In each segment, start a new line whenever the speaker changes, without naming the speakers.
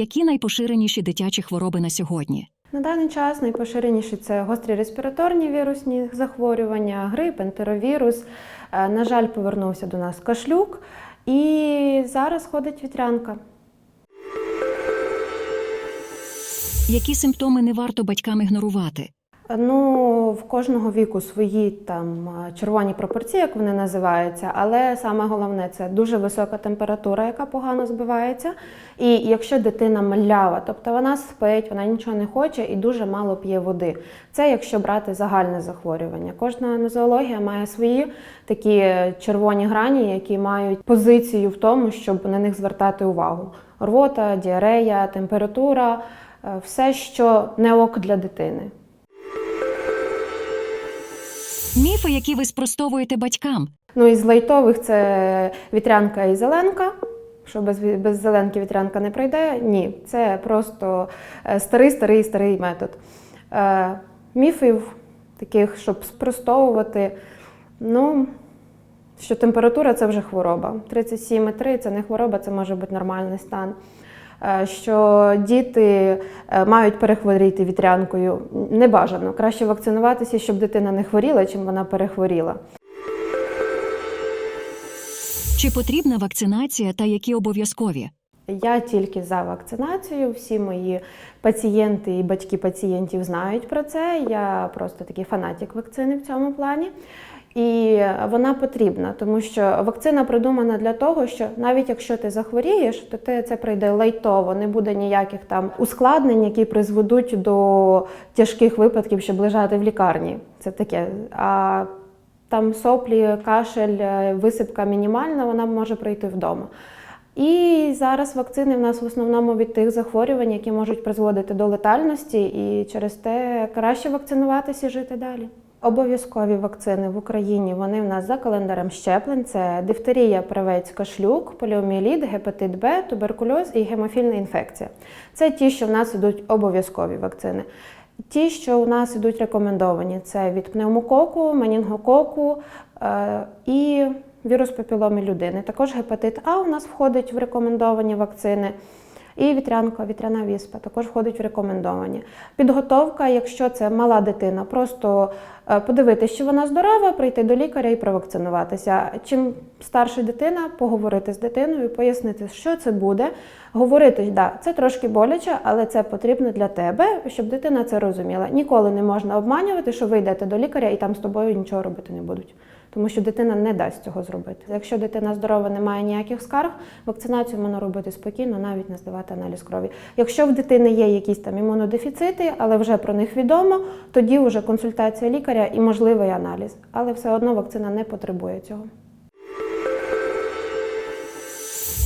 Які найпоширеніші дитячі хвороби на сьогодні?
На даний час найпоширеніші це гострі респіраторні вірусні захворювання, грип, ентеровірус. Е, На жаль, повернувся до нас кашлюк, і зараз ходить вітрянка.
Які симптоми не варто батькам ігнорувати?
Ну, в кожного віку свої там червоні пропорції, як вони називаються, але саме головне це дуже висока температура, яка погано збивається. І якщо дитина малява, тобто вона спить, вона нічого не хоче і дуже мало п'є води. Це якщо брати загальне захворювання. Кожна нозологія має свої такі червоні грані, які мають позицію в тому, щоб на них звертати увагу. Рвота, діарея, температура, е, все, що не ок для дитини.
Міфи, які ви спростовуєте батькам.
Ну, із лайтових це вітрянка і зеленка. Що без, без зеленки вітрянка не пройде? Ні, це просто е, старий, старий, старий метод. Е, міфів таких, щоб спростовувати, ну, що температура це вже хвороба. 37,3 це не хвороба, це може бути нормальний стан. Е, Що діти е, мають перехворіти вітрянкою. Не бажано. Краще вакцинуватися, щоб дитина не хворіла, чим вона перехворіла.
Чи потрібна вакцинація та які обов'язкові?
Я тільки за вакцинацію. Всі мої пацієнти і батьки пацієнтів знають про це. Я просто такий фанатик вакцини в цьому плані. І вона потрібна, тому що вакцина придумана для того, що навіть якщо ти захворієш, то ти це пройде лайтово, не буде ніяких там ускладнень, які призведуть до тяжких випадків, щоб лежати в лікарні. Це таке. А там соплі, кашель, е, висипка мінімальна, вона може пройти вдома. І зараз вакцини в нас в основному від тих захворювань, які можуть призводити до летальності, і через те краще вакцинуватися і жити далі. Обов'язкові вакцини в Україні вони в нас за календарем щеплень: це дифтерія, правець, кашлюк, поліоміеліт, гепатит Б, туберкульоз і гемофільна інфекція. Це ті, що в нас ідуть обов'язкові вакцини. Ті, що у нас ідуть рекомендовані, це від пневмококу, менінгококу е, і вірус папіломи людини. Також гепатит А у нас входить в рекомендовані вакцини. І вітрянка, вітряна віспа також входить в рекомендовані. Підготовка, якщо це мала дитина, просто е, подивитися, чи вона здорова, прийти до лікаря і провакцинуватися. Чим старша дитина, поговорити з дитиною, пояснити, що це буде. Говорити, да, це трошки боляче, але це потрібно для тебе, щоб дитина це розуміла. Ніколи не можна обманювати, що ви йдете до лікаря і там з тобою нічого робити не будуть. Тому що дитина не дасть цього зробити. Якщо дитина здорова, не має ніяких скарг, вакцинацію можна робити спокійно, навіть не здавати аналіз крові. Якщо в дитини є якісь там імунодефіцити, але вже про них відомо, тоді вже консультація лікаря і можливий аналіз. Але все одно вакцина не потребує цього.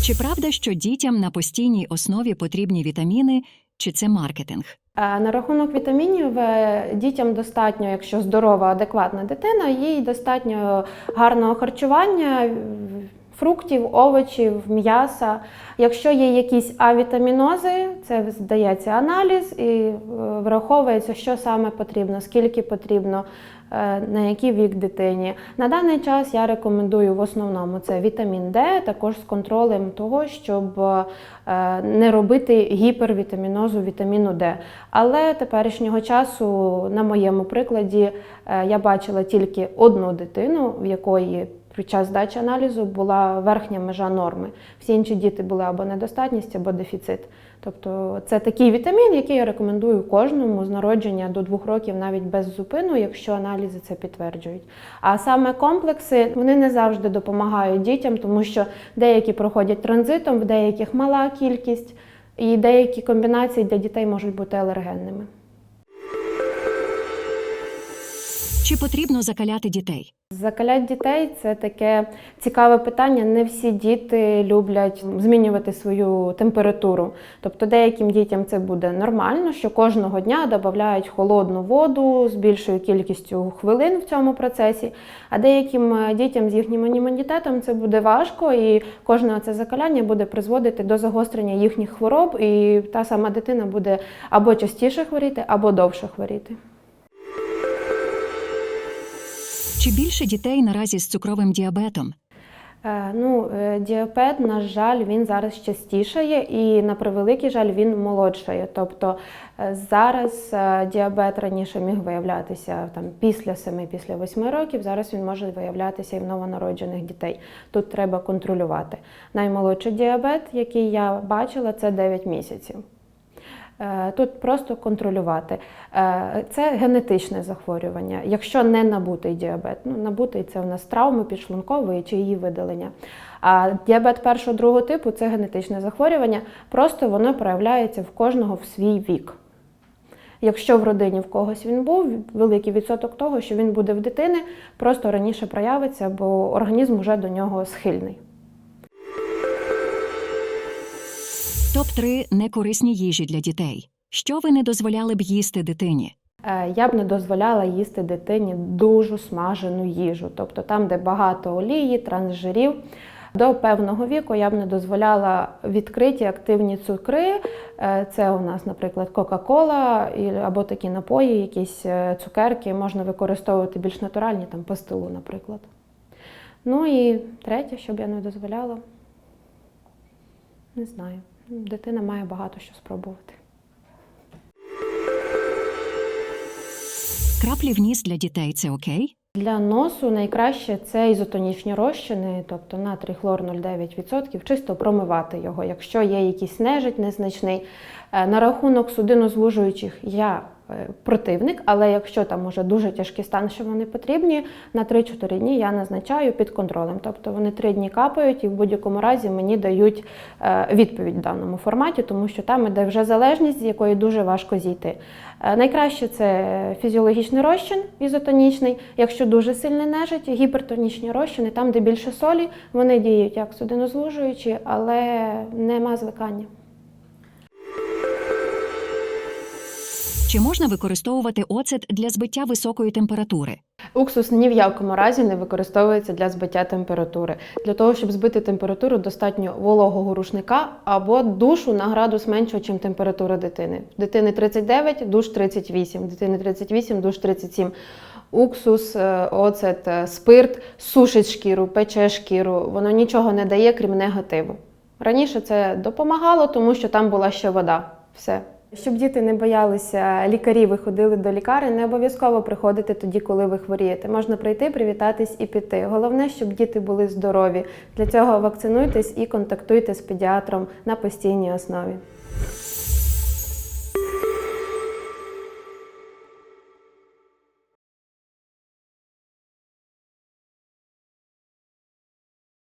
Чи правда, що дітям на постійній основі потрібні вітаміни, чи це маркетинг?
На рахунок вітамінів е, дітям достатньо, якщо здорова, адекватна дитина, їй достатньо гарного харчування, фруктів, овочів, м'яса. Якщо є якісь авітамінози, це здається аналіз і е, враховується, що саме потрібно, скільки потрібно, на який вік дитині. На даний час я рекомендую в основному це вітамін Д, також з контролем того, щоб е, не робити гіпервітамінозу вітаміну Д. Але теперішнього часу, на моєму прикладі, е, я бачила тільки одну дитину, в якої під час здачі аналізу була верхня межа норми. Всі інші діти були або недостатність, або дефіцит. Тобто це такий вітамін, який я рекомендую кожному з народження до двох років навіть без зупину, якщо аналізи це підтверджують. А саме комплекси вони не завжди допомагають дітям, тому що деякі проходять транзитом, в деяких мала кількість, і деякі комбінації для дітей можуть бути алергенними.
Чи потрібно закаляти дітей?
Закалять дітей це таке цікаве питання. Не всі діти люблять змінювати свою температуру. Тобто деяким дітям це буде нормально, що кожного дня додають холодну воду з більшою кількістю хвилин в цьому процесі. А деяким е, дітям з їхнім імунітетом це буде важко, і кожне це закаляння буде призводити до загострення їхніх хвороб, і та сама дитина буде або частіше хворіти, або довше хворіти.
Чи більше дітей наразі з цукровим діабетом?
Е, Ну, е, діабет, на жаль, він зараз частішає і на превеликий жаль він молодшає. Тобто е, зараз діабет раніше міг виявлятися там після 7, після 8 років. Зараз він може виявлятися і в новонароджених дітей. Тут треба контролювати. Наймолодший діабет, який я бачила, це 9 місяців. Е, Тут просто контролювати. Е, Це генетичне захворювання, якщо не набутий діабет. Ну, набутий це у нас травми підшлункової чи її видалення. А діабет першого другого типу це генетичне захворювання, просто воно проявляється в кожного в свій вік. Якщо в родині в когось він був, великий відсоток того, що він буде в дитини, просто раніше проявиться, бо організм вже до нього схильний.
Топ 3 некорисні їжі для дітей. Що ви не дозволяли б їсти дитині?
Е, Я б не дозволяла їсти дитині дуже смажену їжу, тобто там, де багато олії, трансжирів. До певного віку я б не дозволяла відкриті активні цукри. Е, Це у нас, наприклад, Кока-Кола або такі напої, якісь е, цукерки можна використовувати більш натуральні, там пастилу, наприклад. Ну і третє, що б я не дозволяла, не знаю. Дитина має багато що спробувати.
Краплі в ніс для дітей це окей?
Для носу найкраще це ізотонічні розчини, тобто натрій хлор 0,9%, чисто промивати його, якщо є якийсь нежить незначний. Е, На рахунок судинозвужуючих я противник, але якщо там уже дуже тяжкий стан, що вони потрібні, на 3-4 дні я назначаю під контролем. Тобто вони 3 дні капають і в будь-якому разі мені дають е, відповідь в даному форматі, тому що там іде вже залежність, з якої дуже важко зійти. Е, Найкраще це фізіологічний розчин ізотонічний. Якщо дуже сильний нежить, гіпертонічні розчини, там, де більше солі, вони діють як судинозвужуючі, але нема звикання.
Чи можна використовувати оцет для збиття високої температури?
Уксус ні в якому разі не використовується для збиття температури. Для того, щоб збити температуру, достатньо вологого рушника або душу на градус меншого, ніж температура дитини. Дитини 39, душ 38, дитини 38, душ 37. Уксус, е, оцет, е, спирт сушить шкіру, пече шкіру, воно нічого не дає, крім негативу. Раніше це допомагало, тому що там була ще вода. Все. Щоб діти не боялися лікарів і ходили до лікарень, не обов'язково приходити тоді, коли ви хворієте. Можна прийти, привітатись і піти. Головне, щоб діти були здорові. Для цього вакцинуйтесь і контактуйте з педіатром на постійній основі.